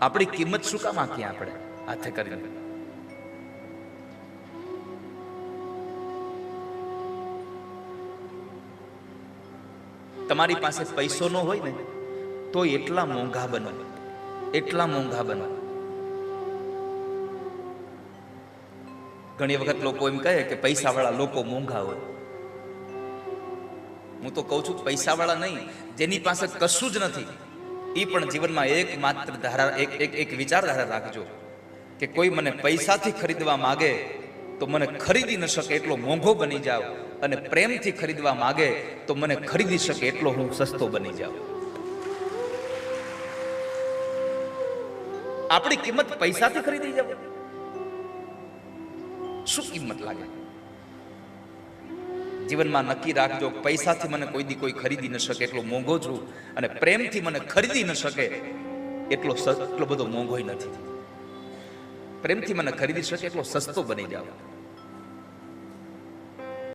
આપણી કિંમત શું કામ આપીએ આપણે? હાથે કરીને. તમારી પાસે પૈસો ન હોય ને, તો એટલા મોંઘા બનો. એટલા મોંઘા બનો. ઘણી વખત લોકો એમ કહે કે પૈસાવાળા લોકો મોંઘા હોય. હું તો કહું છું પૈસાવાળા નહીં, જેની પાસે કશું જ નથી. એ પણ જીવનમાં એક માત્ર ધારા એક એક એક વિચારધારા રાખજો કે કોઈ મને પૈસાથી ખરીદવા માગે તો મને ખરીદી ન શકે એટલો મોંઘો બની જાવ અને પ્રેમથી ખરીદવા માગે તો મને ખરીદી શકે એટલો હું સસ્તો બની જાઉં આપણી કિંમત પૈસાથી ખરીદી જાવ. શું કિંમત લાગે? જીવનમાં નક્કી રાખજો, પૈસાથી મને કોઈ દી કોઈ ખરીદી ન શકે, એટલો મોંઘો છું અને પ્રેમથી મને ખરીદી ન શકે, એટલો એટલો બધો મોંઘોય નથી. પ્રેમથી મને ખરીદી શકે, એટલો સસ્તો બની જાવ.